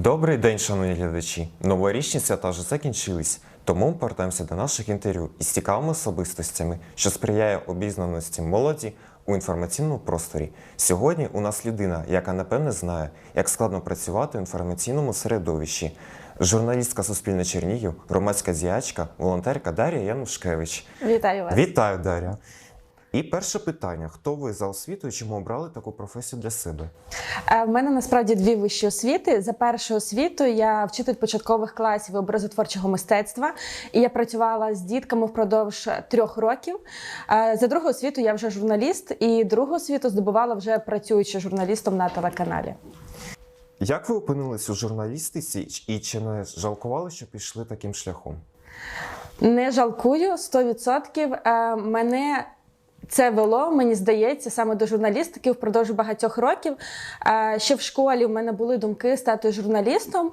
Добрий день, шановні глядачі. Новорічні свята вже закінчились, тому ми повертаємося до наших інтерв'ю із цікавими особистостями, що сприяє обізнаності молоді у інформаційному просторі. Сьогодні у нас людина, яка напевне знає, як складно працювати в інформаційному середовищі. Журналістка Суспільне Чернігів, громадська діячка, волонтерка Дар'я Янушкевич. Вітаю вас. Вітаю, Дар'я. І перше питання: хто ви за освітою, чому обрали таку професію для себе? Е, В мене насправді дві вищі освіти. За першу освіту я вчитель початкових класів образотворчого мистецтва, і я працювала з дітками впродовж трьох років. Е, За другу освіту я вже журналіст, і другу освіту здобувала вже працюючи журналістом на телеканалі. Як ви опинились у журналістиці і чи не жалкували, що пішли таким шляхом? Не жалкую 100%. Е, Мене це вело, мені здається, саме до журналістики впродовж багатьох років. Е, Ще в школі в мене були думки стати журналістом,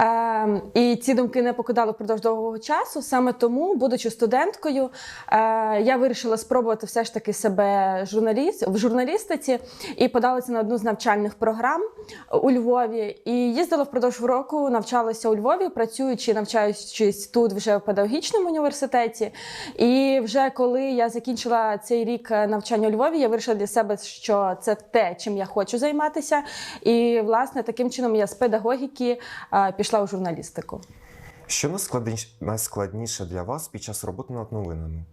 Е, і ці думки не покидали впродовж довгого часу. Саме тому, будучи студенткою, е, я вирішила спробувати все ж таки себе в журналістиці і подалася на одну з навчальних програм у Львові. І їздила впродовж року, навчалася у Львові, працюючи, навчаючись тут вже в педагогічному університеті. І вже коли я закінчила цей рік навчання у Львові, я вирішила для себе, що це те, чим я хочу займатися. І власне таким чином я з педагогіки пішла у журналістику. Що найскладніше, для вас під час роботи над новинами?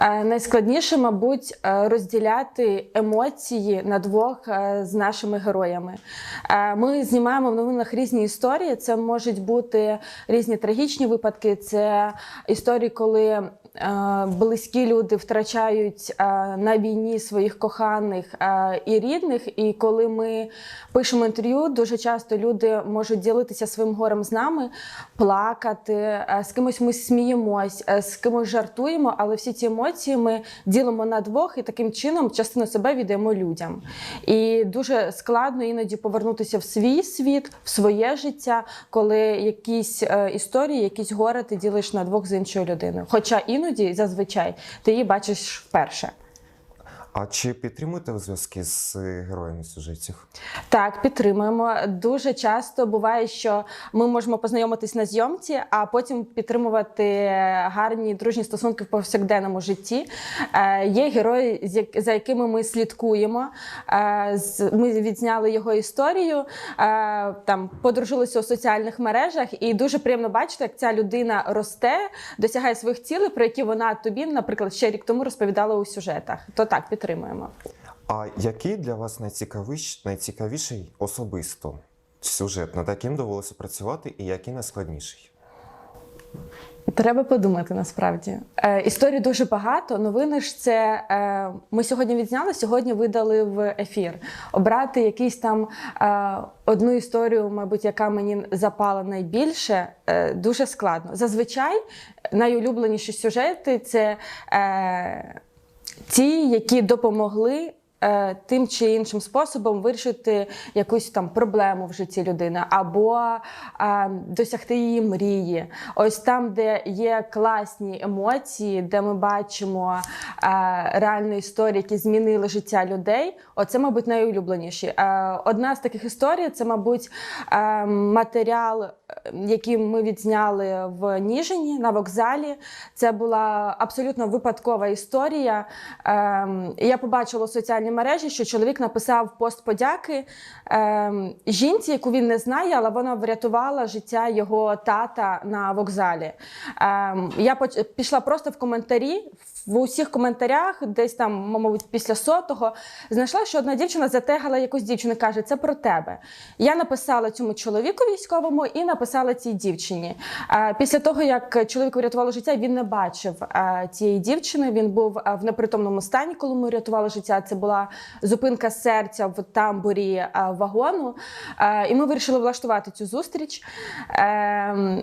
Е, Найскладніше, мабуть, е, розділяти емоції на двох е, з нашими героями. Е, Ми знімаємо в новинах різні історії. Це можуть бути різні трагічні випадки. Це історії, коли е, близькі люди втрачають е, на війні своїх коханих е, і рідних. І коли ми пишемо інтерв'ю, дуже часто люди можуть ділитися своїм горем з нами, плакати, е, з кимось ми сміємось, е, з кимось жартуємо, але всі ці емоції ми ділимо на двох і таким чином частину себе віддаємо людям. І дуже складно іноді повернутися в свій світ, в своє життя, коли якісь е, історії, якісь горе ти ділиш на двох з іншою людиною. Хоча іноді зазвичай ти її бачиш вперше. А чи підтримуєте ви зв'язки з е, героями сюжетів? Так, підтримуємо. Дуже часто буває, що ми можемо познайомитись на зйомці, а потім підтримувати гарні дружні стосунки в повсякденному житті. Е, Є герої, за якими ми слідкуємо. Е, Ми відзняли його історію, там подружилися у соціальних мережах, і дуже приємно бачити, як ця людина росте, досягає своїх цілей, про які вона тобі, наприклад, ще рік тому розповідала у сюжетах. То так підтримуємо. А який для вас найцікавіш, найцікавіший особисто сюжет, над яким довелося працювати, і який найскладніший? Треба подумати насправді. Е, історій дуже багато. Новини ж це е, ми сьогодні відзняли, сьогодні видали в ефір. Обрати якийсь там е, одну історію, мабуть, яка мені запала найбільше, е, дуже складно. Зазвичай найулюбленіші сюжети це е, ті, які допомогли. е, Тим чи іншим способом вирішити якусь там проблему в житті людини або е, досягти її мрії. Ось там, де є класні емоції, де ми бачимо е, реальні історії, які змінили життя людей. Оце, мабуть, найулюбленіші. Е, одна з таких історій це, мабуть, е, матеріал, який ми відзняли в Ніжині на вокзалі. Це була абсолютно випадкова історія. Ем, Я побачила у соціальній мережі, що чоловік написав пост подяки ем, жінці, яку він не знає, але вона врятувала життя його тата на вокзалі. Ем, Я пішла просто в коментарі. В усіх коментарях, десь там, мабуть, після сотого, знайшла, що одна дівчина затегала якусь дівчину, каже, це про тебе. Я написала цьому чоловіку військовому і написала цій дівчині. Е, Після того, як чоловіку врятувало життя, він не бачив е, цієї дівчини. Він був е, в непритомному стані, коли ми рятували життя. Це була зупинка серця в тамбурі вагону. І ми вирішили влаштувати цю зустріч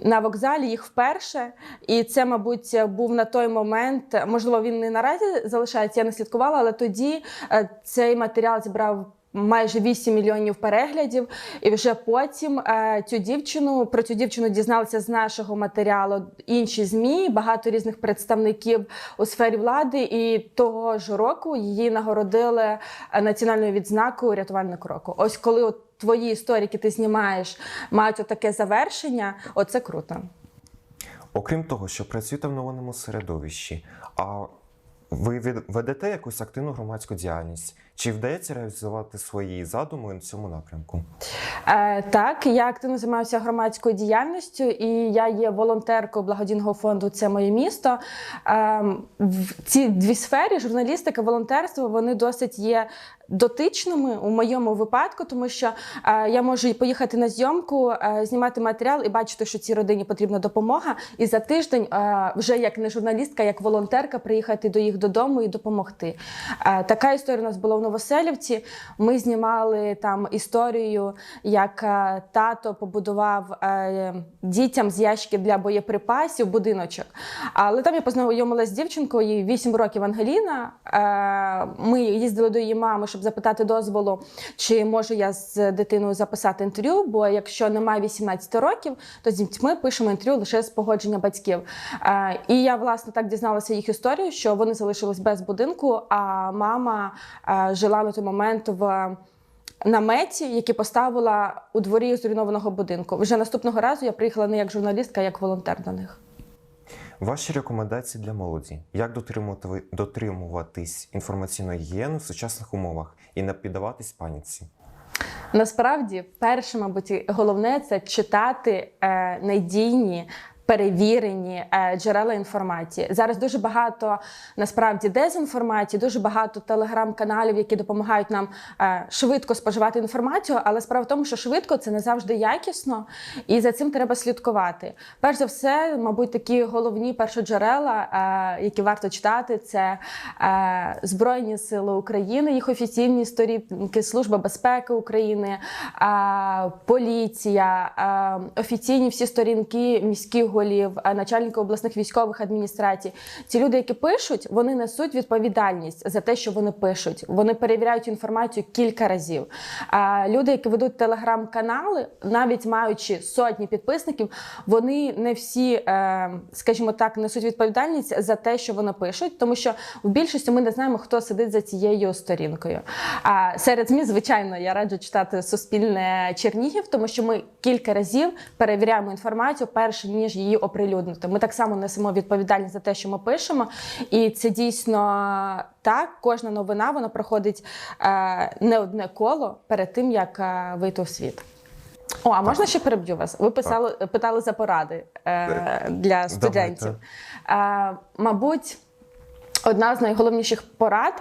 на вокзалі їх вперше. І це, мабуть, був на той момент, можливо, він не наразі залишається, я не слідкувала, але тоді цей матеріал зібрав. Майже 8 мільйонів переглядів, і вже потім е, цю дівчину про цю дівчину дізналися з нашого матеріалу інші змі, багато різних представників у сфері влади. І того ж року її нагородили е, національною відзнакою рятувальник року. Ось коли от твої історії, ти знімаєш, мають таке завершення, оце круто. Окрім того, що працюєте в новинному середовищі, а ви ведете якусь активну громадську діяльність? Чи вдається реалізувати свої задуми на цьому напрямку? Е, так, я активно займаюся громадською діяльністю, і я є волонтеркою благодійного фонду Це моє місто. Е, в ці дві сфери журналістика, волонтерство, вони досить є дотичними у моєму випадку, тому що е, я можу поїхати на зйомку, е, знімати матеріал і бачити, що цій родині потрібна допомога. І за тиждень, е, вже як не журналістка, як волонтерка, приїхати до їх додому і допомогти. Е, така історія у нас була в Новоселівці. Ми знімали там історію, як е, тато побудував е, дітям з ящиків для боєприпасів будиночок. Але там я познайомилася з дівчинкою, їй 8 років Ангеліна. Е, Ми їздили до її мами, щоб запитати дозволу, чи можу я з дитиною записати інтерв'ю. Бо якщо немає 18 років, то з дітьми пишемо інтерв'ю лише з погодження батьків. І я власне так дізналася їх історію, що вони залишились без будинку, а мама жила на той момент в наметі, який поставила у дворі зруйнованого будинку. Вже наступного разу я приїхала не як журналістка, а як волонтер до них. Ваші рекомендації для молоді: як дотримувати, дотримуватись інформаційної гігієни в сучасних умовах і не піддаватись паніці? Насправді, перше, мабуть, головне це читати е, надійні. Перевірені е, джерела інформації зараз дуже багато насправді дезінформації, дуже багато телеграм-каналів, які допомагають нам е, швидко споживати інформацію. Але справа в тому, що швидко це не завжди якісно, і за цим треба слідкувати. Перш за все, мабуть, такі головні першоджерела, е, які варто читати, це Збройні Сили України, їх офіційні сторінки, Служба безпеки України, поліція, офіційні всі сторінки міських голів, е, начальники обласних військових адміністрацій. Ці люди, які пишуть, вони несуть відповідальність за те, що вони пишуть. Вони перевіряють інформацію кілька разів. А люди, які ведуть телеграм-канали, навіть маючи сотні підписників, вони не всі, е, скажімо так, несуть відповідальність за те, що вони пишуть, тому що в більшості ми не знаємо, хто сидить за цією сторінкою. А серед ЗМІ, звичайно, я раджу читати Суспільне Чернігів, тому що ми кілька разів перевіряємо інформацію перш ніж її оприлюднити. Ми так само несемо відповідальність за те, що ми пишемо, і це дійсно так. Кожна новина вона проходить е, не одне коло перед тим, як е, вийти у світ. О, а можна ще переб'ю вас? Ви писали, питали за поради е, для студентів. Е, мабуть, одна з найголовніших порад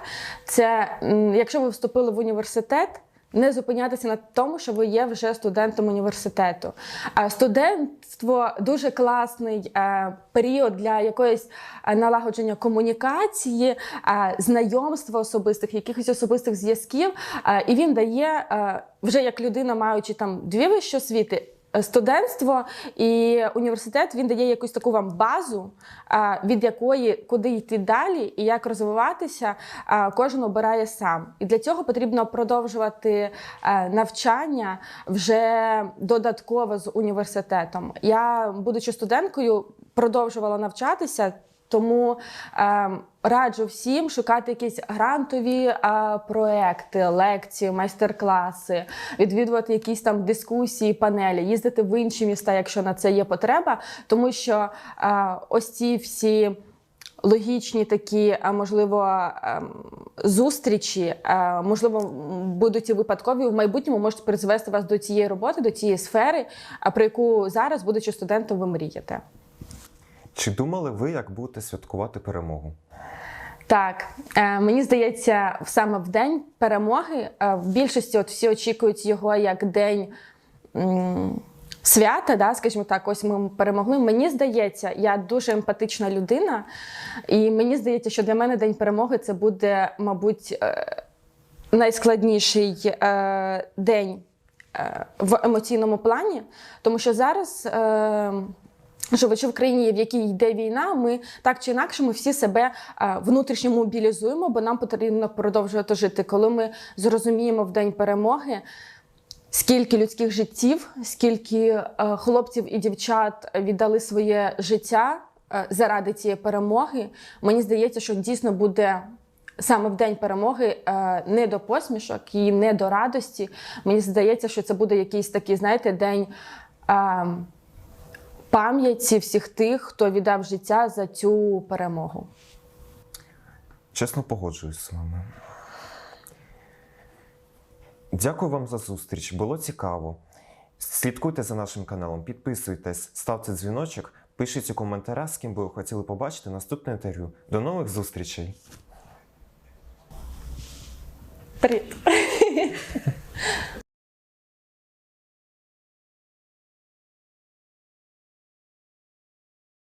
це якщо ви вступили в університет. Не зупинятися на тому, що ви є вже студентом університету. А студентство дуже класний е, період для якоїсь е, налагодження комунікації, е, знайомства особистих, якихось особистих зв'язків. Е, і він дає е, вже як людина, маючи там дві вищі освіти, е, студентство і університет він дає якусь таку вам базу, від якої куди йти далі і як розвиватися, кожен обирає сам. І для цього потрібно продовжувати е, навчання вже додатково з університетом. Я, будучи студенткою, продовжувала навчатися. Тому е, раджу всім шукати якісь грантові е, проекти, лекції, майстер-класи, відвідувати якісь там дискусії, панелі, їздити в інші міста, якщо на це є потреба, тому що е, ось ці всі. Логічні такі, а, можливо, ем, зустрічі, е, можливо, будуть і випадкові в майбутньому можуть призвести вас до цієї роботи, до цієї сфери, а про яку зараз, будучи студентом, ви мрієте. Чи думали ви, як будете святкувати перемогу? Так, е, мені здається, саме в день перемоги е, в більшості от всі очікують його як день. Свята, да, скажімо так, ось ми перемогли. Мені здається, я дуже емпатична людина, і мені здається, що для мене день перемоги це буде, мабуть, е, найскладніший день в емоційному плані, тому що зараз. Живучи в країні, в якій йде війна, ми так чи інакше ми всі себе е, внутрішньо мобілізуємо, бо нам потрібно продовжувати жити. Коли ми зрозуміємо в день перемоги, скільки людських життів, скільки е, хлопців і дівчат віддали своє життя е, заради цієї перемоги, мені здається, що дійсно буде саме в день перемоги не до посмішок і не до радості. Мені здається, що це буде якийсь такий, знаєте, день. Пам'яті всіх тих, хто віддав життя за цю перемогу. Чесно погоджуюсь з вами. Дякую вам за зустріч. Було цікаво. Слідкуйте за нашим каналом, підписуйтесь, ставте дзвіночок, пишіть у коментарях, з ким би ви хотіли побачити наступне інтерв'ю. До нових зустрічей! Привіт!